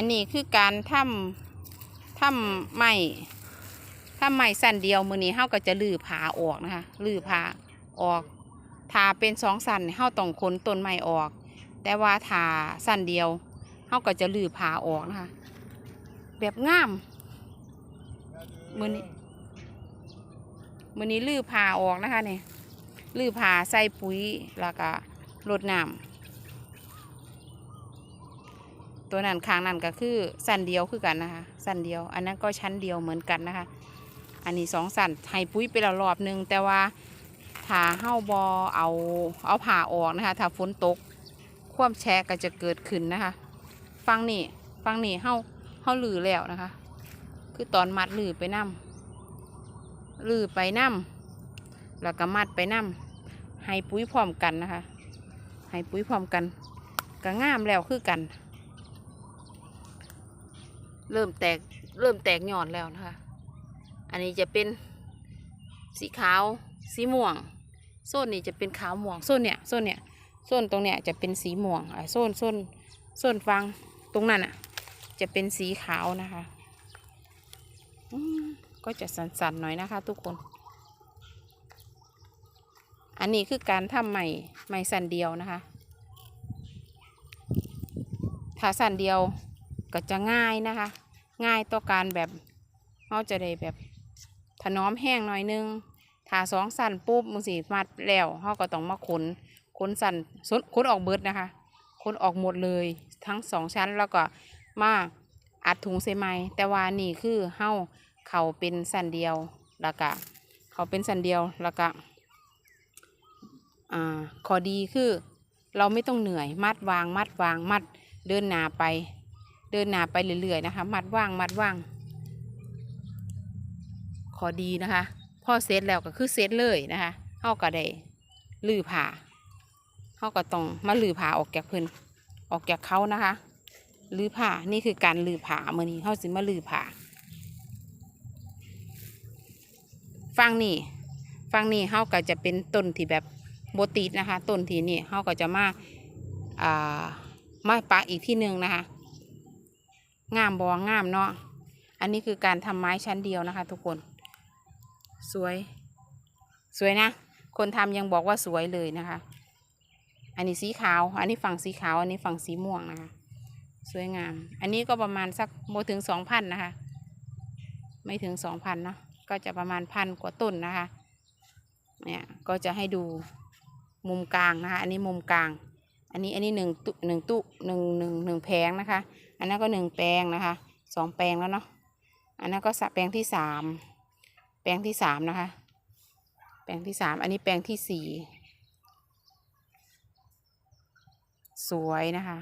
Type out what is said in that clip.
อันนี้คือการทำทำไม้ทำไม้สั้นเดียวมือนี้เฮาก็จะลื้อผาออกนะคะลื้อผาออกทาเป็นสองสั้นเฮาต้องขนต้นไม้ออก แต่ว่าทาสั้นเดียวเฮาก็จะลื้อผาออกนะคะ แบบงามมือนี้มือนี้ลื้อผาออกนะคะเนี่ยลื้อผาใส่ปุ๋ยแล้วก็รดน้ำ ตัวนั้นข้างนั้นก็คือสั้นเดียวคือกันนะคะสั้นเดียว อันนั้นก็ชั้นเดียวเหมือนกันนะคะ อันนี้สองสั้นให้ปุ๋ยไปแล้วรอบหนึง แต่ว่าถ้าเฮ้าบอเอาเอาผ่าออกนะคะ ถ้าฝนตก ความแฉะก็จะเกิดขึ้นนะคะ ฟังนี่ฟังนี่เฮ้าเฮ้าลือแล้วนะคะ คือตอนมัดลือไปนํลือไปนํแล้วก็มัดไปนํให้ปุ๋ยพร้อมกันนะคะ ให้ปุ๋ยพร้อมกันก็ง่ามแล้วคือกัน เริ่มแตกเริ่มแตกหย่อนแล้วนะคะ อันนี้จะเป็นสีขาวสีม่วงโซนนี้จะเป็นขาวม่วงโซนเนี่ยโซนเนี่ยโซนตรงเนี้ยจะเป็นสีม่วงอะโซนโซนโซนฟังตรงนั้นอะ จะเป็นสีขาวนะคะก็จะสันๆหน่อยนะคะ ทุกคน อันนี้คือการทำใหม่ใหม่สันเดียวนะคะถ้าสันเดียวก็จะง่ายนะคะ ง่ายต่อการแบบเราจะได้แบบถนอมแห้งหน่อยนึงถ้าสองสันปุ๊บมึงสีมัดแล้วเขาก็ต้องมาขนขนสันสนขนออกเบิดนะคะขนออกหมดเลยทั้งสองชั้นแล้วก็มาอัดถุงใส่ไมแต่ว่านี่คือเฮาเขาเป็นสันเดียวแล้วก็เขาเป็นสันเดียวแล้วก็อ่าข้อดีคือเราไม่ต้องเหนื่อยมัดวางมัดวางมัดเดินหนาไป เดินหนาไปเรื่อยๆนะคะ มัดว่างมัดว่าง ขอดีนะคะพอเสร็จแล้วก็คือเสร็จเลยนะคะเฮาก็ได้ลือผ่าเฮาก็ต้องมาลือผ่าออกจากเพิ่นออกจากเขานะคะลือผ่านี่คือการลือผ่าเมื่อนี้เฮาสิมาลือผ่าฟังนี่ฟังนี่เฮาก็จะเป็นต้นที่แบบโบติดนะคะต้นที่นี่เฮาก็จะมาอ่ามาปะอีกที่หนึ่งนะคะ งามบองามเนาะอันนี้คือการทำไม้ชั้นเดียวนะคะ ทุกคน สวย สวยนะ คนทำยังบอกว่าสวยเลยนะคะ อันนี้สีขาว อันนี้ฝั่งสีขาว อันนี้ฝั่งสีม่วงนะคะ สวยงาม อันนี้ก็ประมาณสักโมถึงสองพันนะคะ ไม่ถึงสองพันเนาะ ก็จะประมาณพันกว่าต้นนะคะ เนี่ยก็จะให้ดูมุมกลางนะคะ อันนี้มุมกลาง อันนี้อันนี้หนึ่งตุหนึ่งตุหนึ่งหนึ่งหนึ่งแผงนะคะ อันนั้นก็หนึ่งแปลงนะคะสองแปลงแล้วเนาะอันนั้นก็สแปลงที่สามแปลงที่สามนะคะ แปลงที่สามอันนี้แปลงที่สี่สวยนะคะ